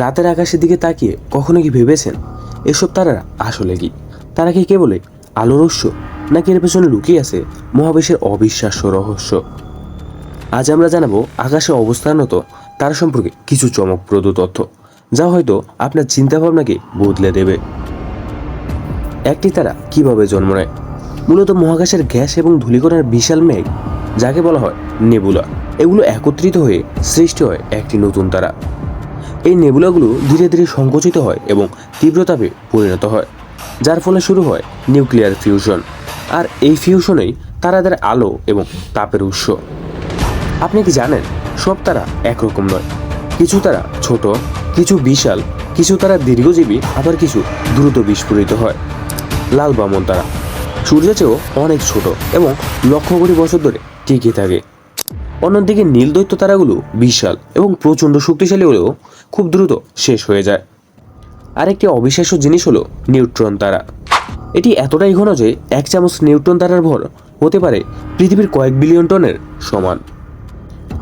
রাতের আকাশের দিকে তাকিয়ে কখনো কি ভেবেছেন? এসব তারা আসলে কি? তারা কি কেবলই আলোর উৎস, নাকি এর পেছনে লুকিয়ে আছে মহাবিশ্বের অবিশ্বাস্য রহস্য? আজ আমরা জানাব আকাশে অবস্থানরত তারা সম্পর্কে কিছু চমকপ্রদ তথ্য, যা হয়তো আপনার চিন্তাভাবনাকে বদলে দেবে। একটি তারা কীভাবে জন্ম নেয়? মূলত মহাকাশের গ্যাস এবং ধূলিকণার বিশাল মেঘ, যাকে বলা হয় নেবুলা। এগুলো একত্রিত হয়ে সৃষ্টি হয় একটি নতুন তারা। এই নেবুলাগুলো ধীরে ধীরে সংকুচিত হয় এবং তীব্রতাপে পরিণত হয়, যার ফলে শুরু হয় নিউক্লিয়ার ফিউশন। আর এই ফিউশনেই তারাদের আলো এবং তাপের উৎস। আপনি কি জানেন, সব তারা একরকম নয়। কিছু তারা ছোট, কিছু বিশাল, কিছু তারা দীর্ঘজীবী, আবার কিছু দ্রুত বিস্ফোরিত হয়। লাল বামন তারা। সূর্যের চেয়েও অনেক ছোট এবং লক্ষ কোটি বছর ধরে টিকে থাকে। অন্যদিকে নীল দৈত্য তারাগুলো বিশাল এবং প্রচণ্ড শক্তিশালী হলেও খুব দ্রুত শেষ হয়ে যায়। আরেকটি অবিশ্বাস্য জিনিস হলো নিউট্রন তারা। এটি এতটাই ঘন যে এক চামচ নিউট্রন তারার ভর হতে পারে পৃথিবীর কয়েক বিলিয়ন টনের সমান।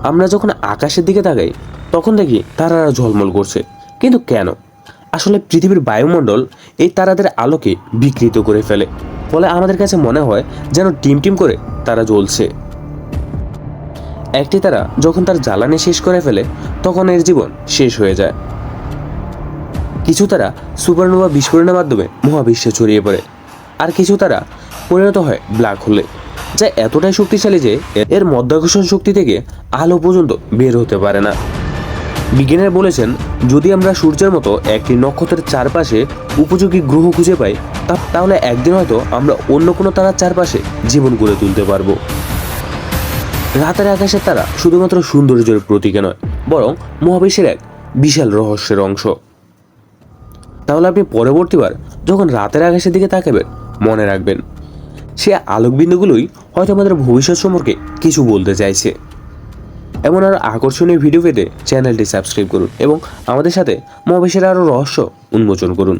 আমরা যখন আকাশের দিকে তাকাই, তখন দেখি তারারা ঝলমল করছে। কিন্তু কেন? আসলে পৃথিবীর বায়ুমণ্ডল এই তারাদের আলোকে বিকৃত করে ফেলে। ফলে আমাদের কাছে মনে হয় যেন টিম টিম করে তারা জ্বলছে। একটি তারা যখন তার জ্বালানি শেষ করে ফেলে, তখন এর জীবন শেষ হয়ে যায়। কিছু তারা সুপারনোভা বিস্ফোরণের মাধ্যমে মহাবিশ্বে ছড়িয়ে পড়ে, আর কিছু তারা পরিণত হয় ব্ল্যাক হোলে, যা এতটাই শক্তিশালী যে এর মধ্যাকর্ষণ শক্তি থেকে আলো পর্যন্ত বের হতে পারে না। বিজ্ঞানীরা বলেছেন, যদি আমরা সূর্যের মতো একটি নক্ষত্রের চারপাশে উপযোগী গ্রহ খুঁজে পাই তাহলে একদিন হয়তো আমরা অন্য কোনো তারার চারপাশে জীবন গড়ে তুলতে পারব। রাতের আকাশের তারা শুধুমাত্র সৌন্দর্যের প্রতীকে নয়, বরং মহাবিশ্বের এক বিশাল রহস্যের অংশ। তাহলে আপনি পরবর্তীবার যখন রাতের আকাশের দিকে তাকাবেন, মনে রাখবেন, সে আলোকবিন্দুগুলোই হয়তো আমাদের ভবিষ্যৎ সম্পর্কে কিছু বলতে চাইছে। এমন আরও আকর্ষণীয় ভিডিও পেতে চ্যানেলটি সাবস্ক্রাইব করুন এবং আমাদের সাথে মহাবিশ্বের আরও রহস্য উন্মোচন করুন।